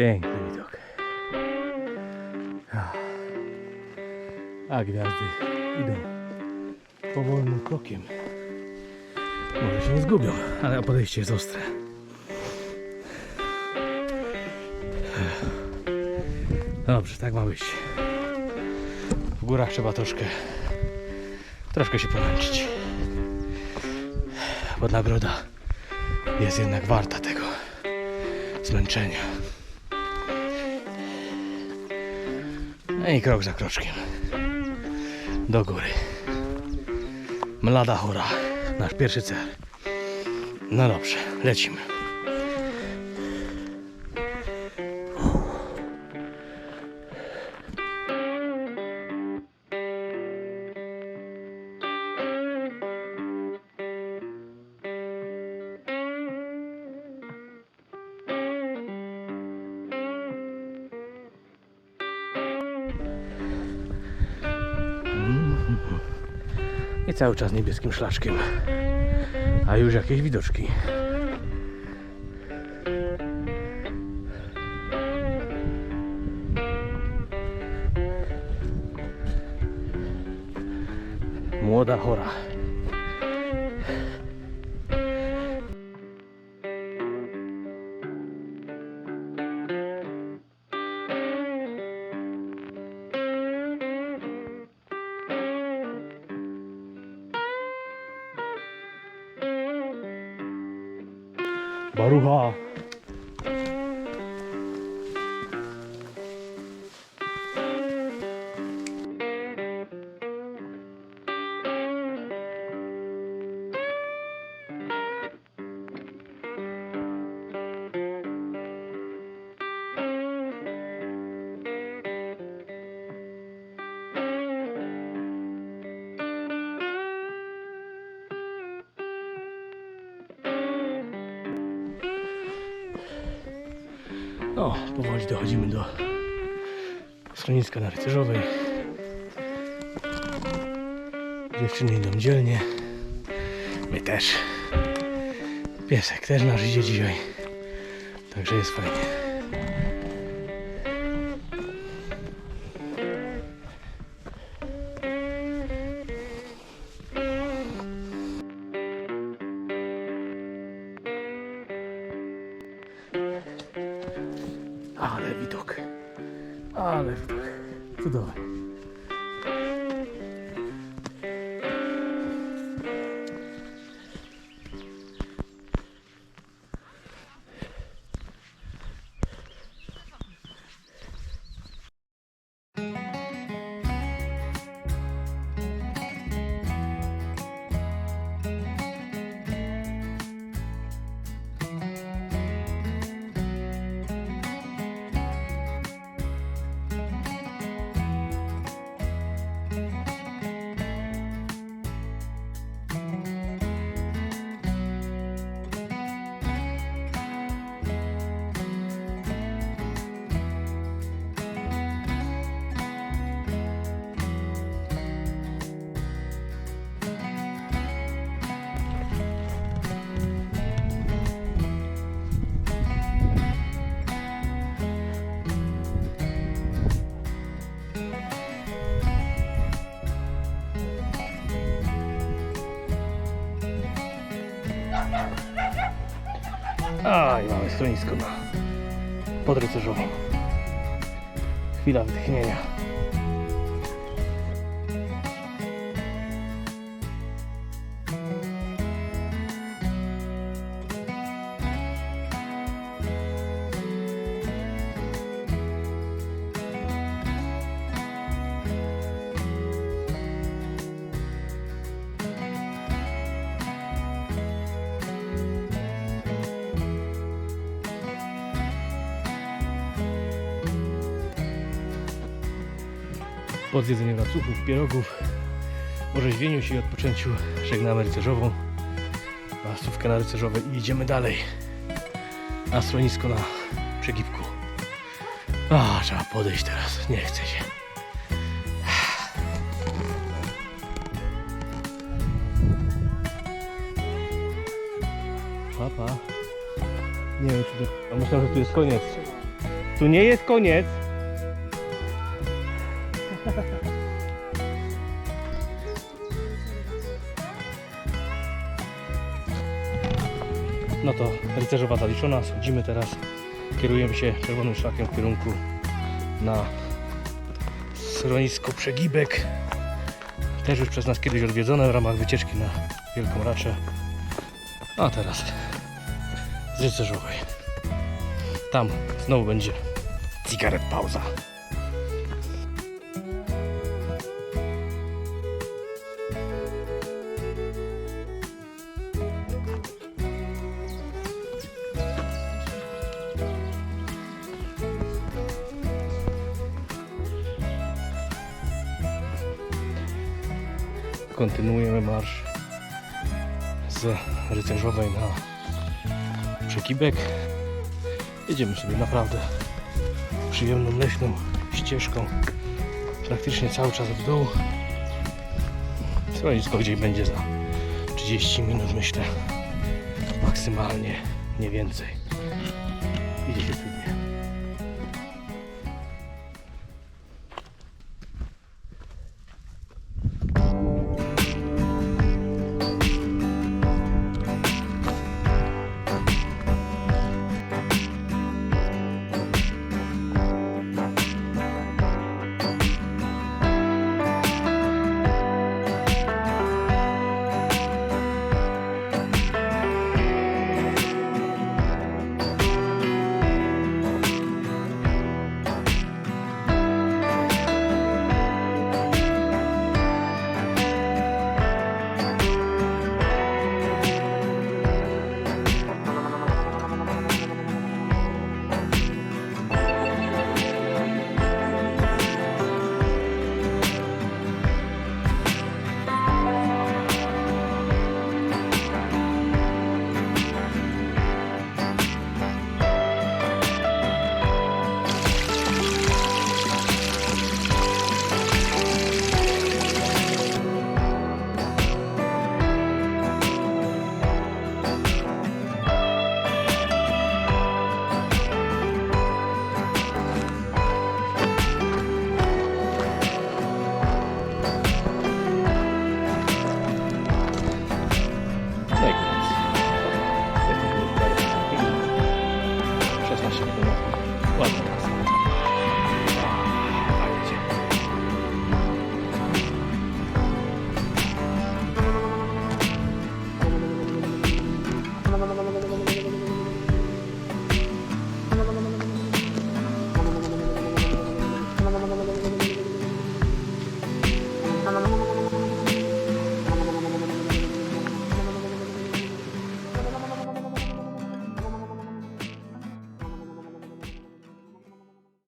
Piękny widok. A gwiazdy idą powolnym krokiem. Może się nie zgubią, ale podejście jest ostre. Dobrze, tak ma być. W górach trzeba troszkę, troszkę się pomęczyć. Bo nagroda jest jednak warta tego zmęczenia. I krok za kroczkiem. Do góry. Mlada Hora. Nasz pierwszy cel. No dobrze, lecimy. I cały czas niebieskim szlaczkiem. A już jakieś widoczki. Młoda chora. बरुहा No, powoli dochodzimy do schroniska na rycerzowej. Dziewczyny idą dzielnie. My też. Piesek też nasz idzie dzisiaj. Także jest fajnie. Ale widok. Ale widok. A, i mamy schronisko na podrycerzową. Chwila wytchnienia. Po zjedzeniu racuchów, pierogów, orzeźwieniu się i odpoczęciu żegnamy rycerzową. Masówkę na rycerzowej i idziemy dalej. Na schronisko na przegibku. A, trzeba podejść teraz. Nie chce się. Papa. Nie wiem, czy to... Myślałem, że tu jest koniec. Tu nie jest koniec. No to rycerzowa zaliczona. Schodzimy teraz. Kierujemy się czerwonym szlakiem w kierunku na schronisko Przegibek. Też już przez nas kiedyś odwiedzone w ramach wycieczki na Wielką Raczę. A teraz z rycerzowej. Tam znowu będzie cigaret pauza. Kontynuujemy marsz z rycerzowej na przekibek. Jedziemy sobie naprawdę przyjemną leśną ścieżką. Praktycznie cały czas w dół. Schronisko gdzieś będzie za 30 minut myślę. Maksymalnie, nie więcej. Idzie się sobie